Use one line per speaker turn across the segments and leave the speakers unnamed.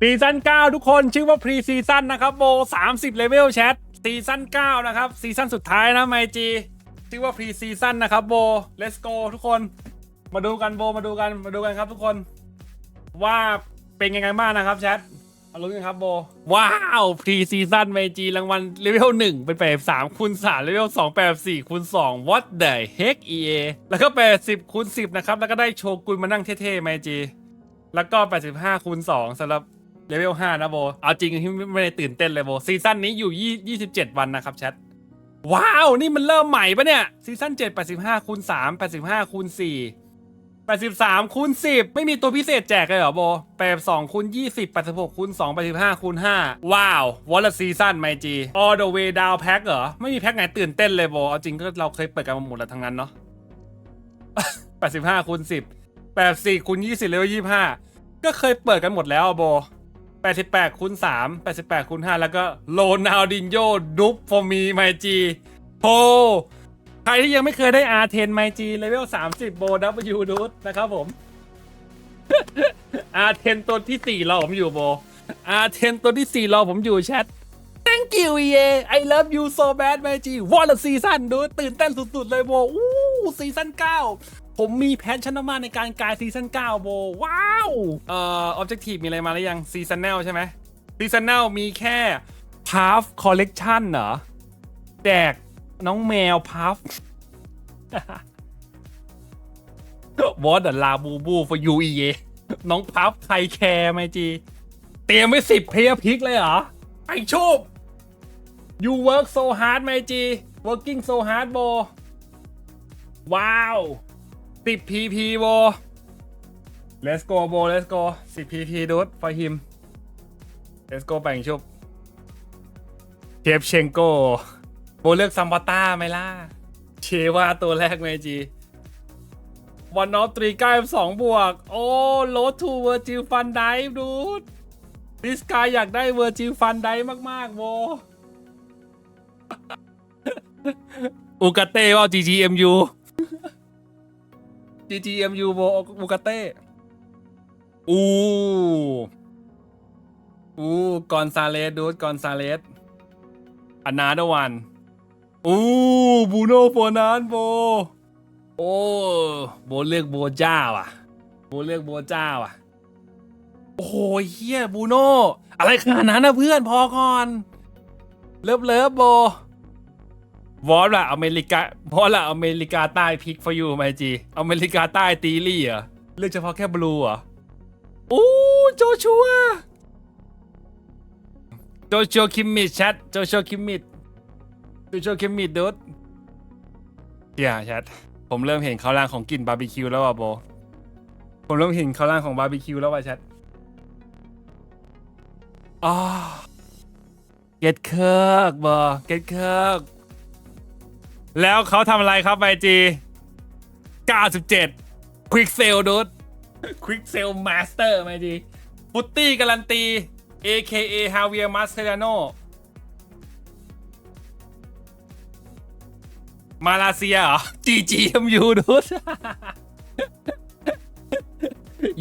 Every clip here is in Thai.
ซีซั่น9 ทุกคนชื่อว่าพรีซีซั่นนะครับโบ30 เลเวลแชทซีซั่น9 นะครับ ซีซั่นสุดท้ายนะไมจีชื่อว่าพรีซีซั่นนะครับโบ let's go ทุกคน มาดูกันโบมาดูกันมาดูกันครับทุกคน ว่าเป็นยังไงบ้างนะครับแชทมาลุ้นกันครับโบ ว้าวพรีซีซั่นไมจีรางวัลเลเวล1 เป็น 8 3คูณ3เลเวล2 8 4คูณ2 what the heck EA แล้วก็ 80คูณ10 นะครับ แล้วก็ได้โชกุนมานั่งเท่ๆไมจีแล้วก็ 85คูณ2สำหรับ เลเวล5นะโบ เอาจริงที่ไม่ได้ตื่นเต้นเลยโบ ซีซั่นนี้อยู่27วันนะครับแชท ว้าว นี่มันเริ่มใหม่ปะเนี่ย ซีซั่น7 85คูณ3 85คูณ4 83คูณ10ไม่มีตัวพิเศษแจกเลยเหรอโบ82คูณ20 86คูณ2 85คูณ5ว้าววอลล์ซีซั่นไมจี all the way down pack เหรอ ไม่มีแพ็คไหนตื่นเต้นเลยโบ เอาจริงก็เราเคยเปิดกันมาหมดแล้วทั้งนั้นเนาะ85คูณ10 84คูณ20เลเวล25ก็เคยเปิดกันหมดแล้วโบ 88คูณ3 88คูณ5แล้วก็โลนาลดินโยดุปฟอร์มีไมจีโฮใครที่ยังไม่เคยได้ R10 ไมจีเลเวล30โบ W ดูดนะครับผม R10 ตัวที่4รอผมอยู่โบ R10 ตัวที่4รอผมอยู่แชท Thank you EA I love you so bad ไมจีวอลซีซั่นดูตื่นเต้นสุด ๆ เลยโบอู้ซีซั่น9ผมมีแพชชั่นมากในการกลายซีซั่น9โบว้า วเอ่อออบเจกตีฟมีอะไรมาหรือยังซีซันแนลใช่ไหมซีซันแนลมีแค่พาฟคอลเลกชันเหรอแจกน้องแมวพัฟวอตลาบูบู for you อีเยน้องพัฟใครแคร์ไหมจี เตรียมไว้สิบเพลย์พิกเลยเหรอ ไอโชบ you work so hard ไหมจี working so hard โบว้าวสิบ PP โบ let's go โบ let's go สิบ PP ดูด for him let's go แบ่งชุบเทปเชงโกโบเลือกซัมบาต้าไหมล่ะ เชว่าตัวแรกเมจีวันนอฟตรีใกล้สองบวก โอ้โลทูเวอร์จิลฟันไดดูดดิสกายอยากได้เวอร์จิลฟันไดมาก ๆโบอุกาเต้ว่า GGMU GGMU โบอุกาเต้ อูอูกอนซาเลสดูดกอนซาเลสอนาดวันอู้บูโนโฟนานโบ โอ้โบเลือกโบจ้าว่ะ โบเลือกโบจ้าว่ะ โอ้โหเฮียบูโนอะไรขนาดนั้นนะเพื่อนพอก่อน เลิฟเลิฟโบวอลละอเมริกาวอลละอเมริกาใต้พิก for you ไมจีอเมริกาใต้ตีลี่เหรอเลือกเฉพาะแค่บลูเหรอ โอ้โจชัวโจชัวคิมมิดแชทโจชัวคิมมิดโจชัวคิมมิดดูดอย่าแชทผมเริ่มเห็นเขาล่างของกลิ่นบาร์บีคิวแล้วว่ะโบ ผมเริ่มเห็นเขาล่างของบาร์บีคิวแล้วว่ะแชทอ๋อเก็ตเคิร์กบอเก็ตเคิร์กแล้วเขาทำอะไรครับไอจี 97 Quick Sale ดูด Quick Sale Master ไอจีฟุตตี้การันตี AKA Javier Mascherano มาเลเซียเหรอ GGMU ดูด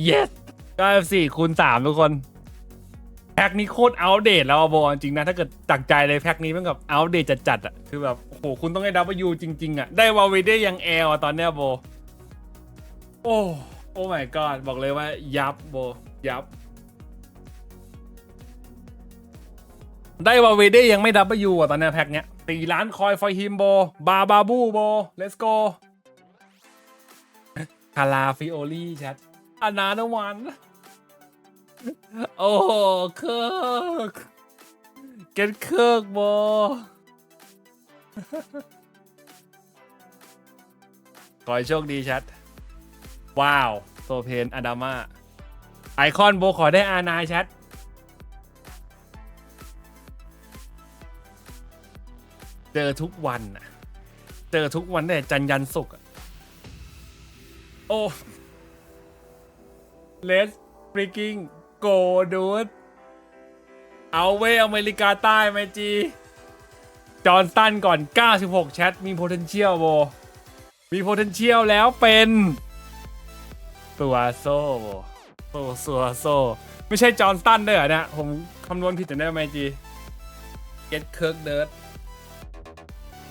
yes 94คูณ3ทุกคน แพ็คนี้โคตรอัปเดตแล้วอะโบจริงนะ ถ้าเกิดตักใจเลยแพ็คนี้มันกับอัปเดตจัดๆอะคือแบบ โอ้โห คุณต้องได้ W จริง ๆอะได้วาวีได้ยังแอลอะตอนเนี้ยโบ โอ้ โอ้ my god บอกเลยว่ายับโบยับ ได้วาวีได้ยังไม่ W อะตอนเนี้ยแพ็คเนี้ยตีล้านคอยฟอยฮิมโบบาบาบูโบ let's go คาราฟิโอลี่ชัดอนาโนวัน โอ้เคิร์กเก็ตเคิร์กบอขอให้โชคดีชัด ว้าว โซเพนอดามาไอคอนโบขอได้อานายชัด เจอทุกวันน่ะเจอทุกวันแต่จันยันศุกอะโอ้ Let's freaking go dude เอาเวอเมริกาใต้ไหมจี จอห์นสตันก่อน 96 แชท มี potential โบมี potential แล้วเป็น ตัวโซ่โบโซ่สัวโซ่ไม่ใช่จอห์นสตันด้วยเหรอเนี่ย ผมคำนวณผิดแต่ได้ไมจี เก็ตเคิร์กเดิร์ด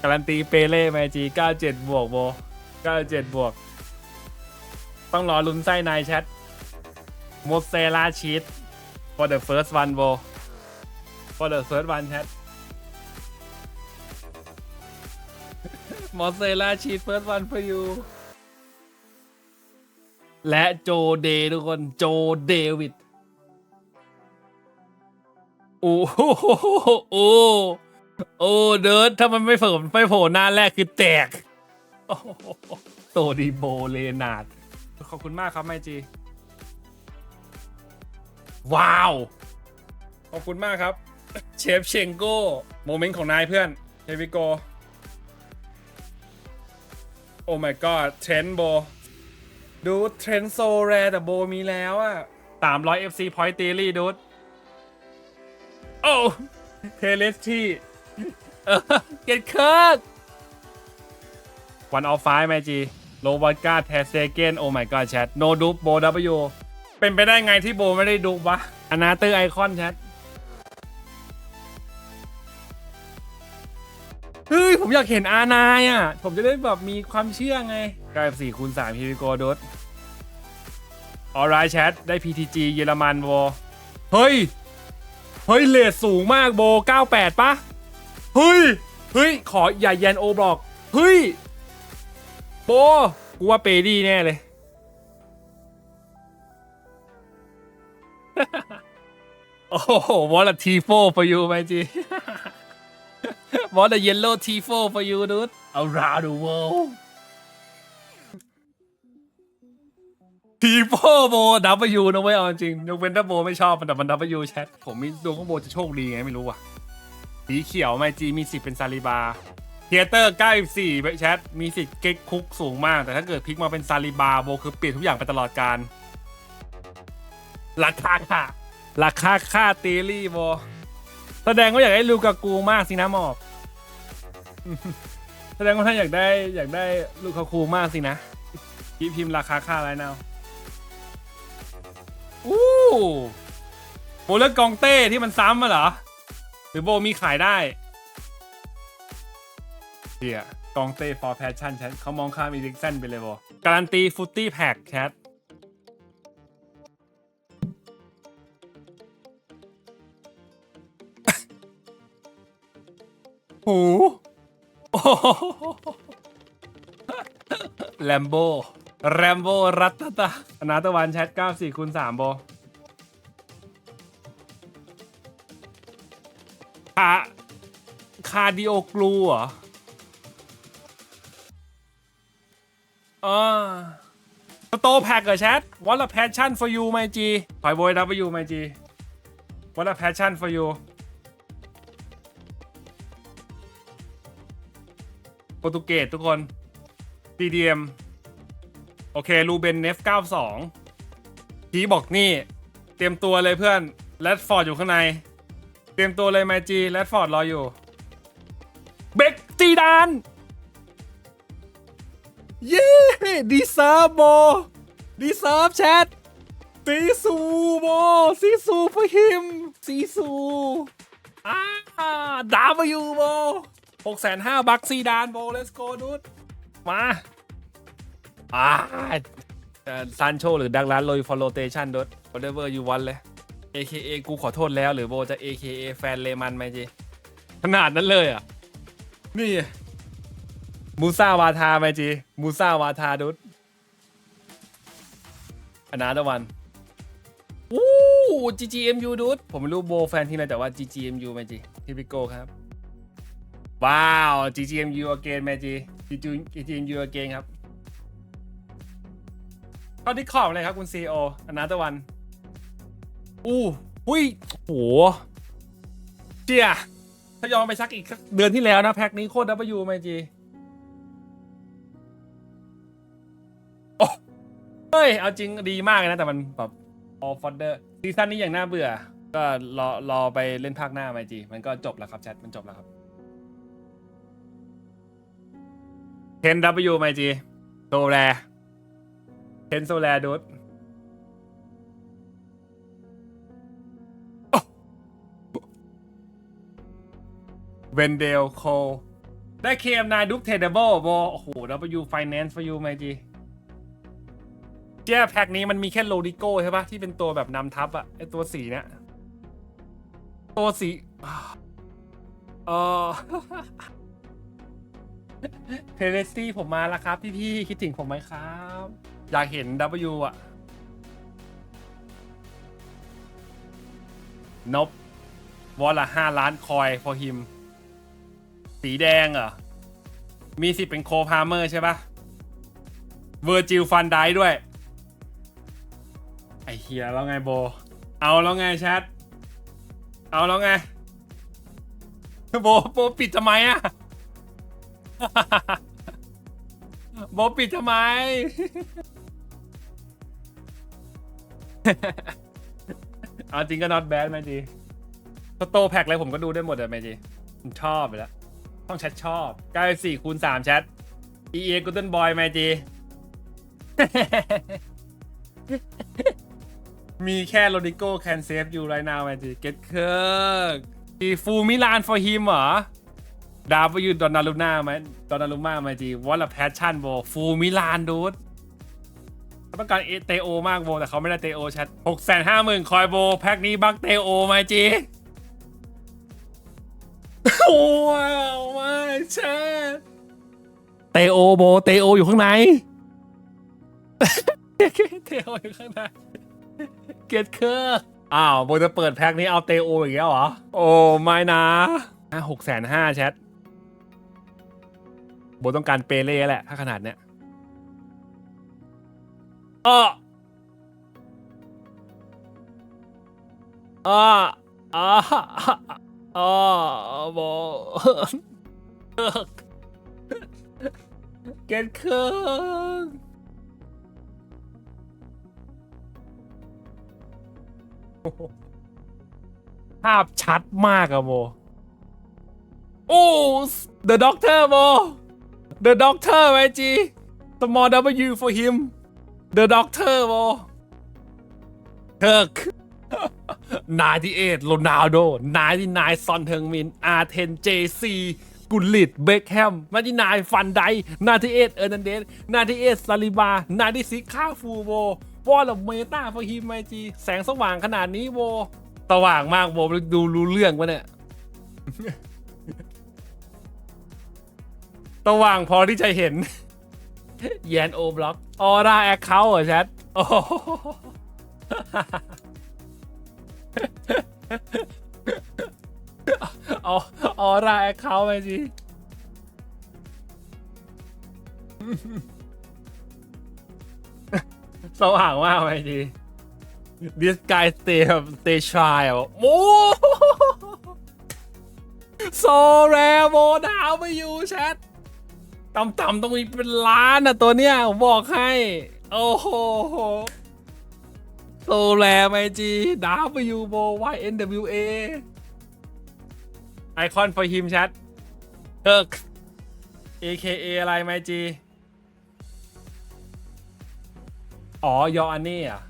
การันตีเปเล่ไมจี 97 บวกโบ97 บวก ต้องรอลุ้นไส้ในแชทโมเซลาชีต for the first one โบ for the first one แชทโมเซลาชีต first one for you และโจเดย์ทุกคนโจเดวิดโอ้โหโอ้โอ้เดิร์ดถ้ามันไม่เผลไม่โผล่หน้าแรกคือแตกโอ้โหโตดีโบเลนาร์ดขอบคุณมากครับไมจี ว้าว ขอบคุณมากครับ เชฟเชงโก้ โมเมนต์ของนายเพื่อนเฮวิโก โอ้ my god เทรนโบ ดูเทรนโซแรแต่โบมีแล้วอะ300 FC point daily ดูดโอ้เทเลสที่เออเกตเคิร์กวันออฟไฟไมจีโลวัตกาแทสเซเกนโอ้ my god แชทโนดูโบดับยูเป็นไปได้ไงที่โบไม่ได้ดูวะอนาเตอร์ไอคอนแชทเฮ้ย ผมอยากเห็นอานายอะ ผมจะได้แบบมีความเชื่อไงกลายเป็นสี่คูณสามพีวิโกดด ออไรแชทได้ PTG เยอรมันโวเฮ้ย เฮ้ยเลทสูงมากโบ 98 ปะ เฮ้ย เฮ้ย ขออย่าแยนโอบอก เฮ้ย โบ กูว่าเปดี้แน่เลย โอ้โห what a T4 for you ไหมจี what a yellow T4 for you dude around the world T4 โบ W นะเว้ยเอาจริงยกเว้นถ้าโบไม่ชอบมันแต่มัน W แชทผมมีดวงของโบจะโชคดีไงไม่รู้ว่ะสีเขียวไมจีมีสิทธิ์เป็นซาลิบาเทเตอร์94ไปแชทมีสิทธิ์เก็กคุกสูงมาก แต่ถ้าเกิดพลิกมาเป็นซาลิบาโบคือเปลี่ยนทุกอย่างไปตลอดการราคาค่ะ ราคาค่าเตลี่โบแสดงว่าอยากได้ลูกากูมากสินะหมอกแสดงว่าท่านอยากได้อยากได้ลูกากูมากสินะพี่พิมพ์ราคาค่าอะไรนาว อู้โบเลือกกองเต้ที่มันซ้ำมาเหรอ หรือโบมีขายได้เดี๋ยกองเต้ for passion แชทเขามองข้ามอีลิกเซนไปเลยโบการันตีฟุตตี้แพ็กแชทหูโอ้แลมโบ แรมโบรัตตะอนาตะวันแชท94คูณ3โบคาคาดิโอกลูเหรออ่าโตแพ็กเหรอแชท What a passion for you my G ถอยโบย W my G What a passion for you โปรตุเกสทุกคน DDM โอเคลูเบนเนฟ92ทีบอกนี่ เตรียมตัวเลยเพื่อนแรดฟอร์ดอยู่ข้างใน เตรียมตัวเลยแมจีแรดฟอร์ดรออยู่ เบกตีดาน เย้ดีเซิร์ฟโบดีเซิร์ฟแชทซีซูโบซีซูฟฮิมซีซูอ่าดาวยูโบหกแสนห้าบักซีดานโบ let's go ดูดมา อ่าซันโชหรือดักลันโรยฟอลโลเตชันดูด whatever you want เลย AKA กูขอโทษแล้วหรือโบจะ AKA แฟนเลมันไหมจีขนาดนั้นเลยอะ นี่ มูซาวาทาไหมจี มูซาวาทาดุดอนาตะวันอู้ GGMU ดุด ผมไม่รู้โบแฟนที่ไหนแต่ว่า GGMU ไหมจีที่พิโก้ครับ ว้าว GGMU again ไหมจี GGMU again ครับ เข้าที่ขอบเลยครับคุณ CEO ออนาตะวัน อู้หุยโหเจียถ้ายอมไปสักอีกสักเดือนที่แล้วนะ แพ็คนี้โคตร W ไหมจีโอ้เฮ้ย เอาจริงดีมากเลยนะ แต่มันแบบ all fodder ซีซั่นนี้อย่างน่าเบื่อ ก็รอรอไปเล่นภาคหน้าไหมจีมันก็จบแล้วครับแชทมันจบแล้วครับ 10W ไหมจีโซแร เทนโซแลดูดเวนเดลโคได้เคมนายดุ๊กเทเดเบิลบอโอ้โห W ายแนนซ์ for you ไหมจีเจ้แพ็กนี้มันมีแค่โลดิโก้ใช่ปะที่เป็นตัวแบบนำทัพอะไอตัวสีเนี้ยตัวสีเออเทเลสตี้ผมมาแล้วครับ พี่พี่คิดถึงผมไหมครับ อยากเห็น W อะนบวอลละห้าล้านคอยพอฮิม สีแดงเหรอ มีสิทธิ์เป็นโคพาเมอร์ใช่ปะเวอร์จิลฟันได้ด้วย ไอเฮียแล้วไงโบ เอาแล้วไงแชทเอาแล้วไง โบโบปิดทำไมอะโบปิดทำไม เอาจริงก็ not bad ไหมจีสโตแพ็กอะไรผมก็ดูได้หมดอะไหมจีผมชอบไปแล้วต้องแชทชอบ94คูณ3แชท EA Golden Boy ไหมจี มีแค่โรดิโก้ can save you right now ไหมจี get เคิร์กอีฟูมิลาน for him เหรอดาวไปยูดอนนาลูน่าไหมดอนนาลูมาไหมจีวอลละแพชชั่นโบฟูมิลานดูด ต้องการเตโอมากโบแต่เขาไม่ได้เตโอแชทหกแสนห้าหมื่นคอยโบแพ็คนี้บักเตโอไหมจีว้าวไม่แชทเตโอโบเตโออยู่ข้างในเตโออยู่ข้างในเกตเคอร์อ้าวโบจะเปิดแพ็คนี้เอาเตโออย่างเงี้ยเหรอ โอ้ไม่นะหกแสนห้าแชทโบต้องการเปเล่แหละ ถ้าขนาดเนี้ย อ้ออ้ออ้ออ้อโบเกตเครื่องภาพชัดมากอะโบโอ้ The Doctor โบ The Doctor ไวจี Small W for him The Doctor โบเทิร์ก98โรนัลโด99ซอนเทิงมิน R10 JC กุลิตเบคแฮมมาที่นายฟันได98เอ็ดเออร์นันเดส98ซาลิบา96ค่าฟูโบวอลเมตาฟอร์ฮิมไมจี แสงสว่างขนาดนี้โบสว่างมากโบดูรู้เรื่องวะเนี่ยสว่างพอที่จะเห็น แยนโอบล็อกออร่าแอคเคาท์เหรอแชทโอ้โหออออร่าแอคเคาท์ไปสิสว่างมากไปสิ This guy stay stay shy อะโอ้โซแรโมดาวไปอยู่แชท ต่ำๆต้องมีเป็นล้านอะตัวเนี้ยผมบอกให้ โอ้โหโซแรไมจีดาวไปอยู่โบ YNWA ไอคอน for him แชทเอิร์ก AKA อะไรไมจี อ๋อยออันนี้อะ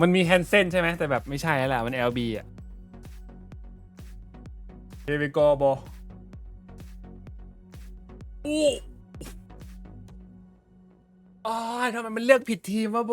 มันมีแฮนเซนใช่ไหมแต่แบบไม่ใช่แล้วแหละมัน LB อะ Here we go โบ อ้ายทำไมมันเลือกผิดทีมวะโบ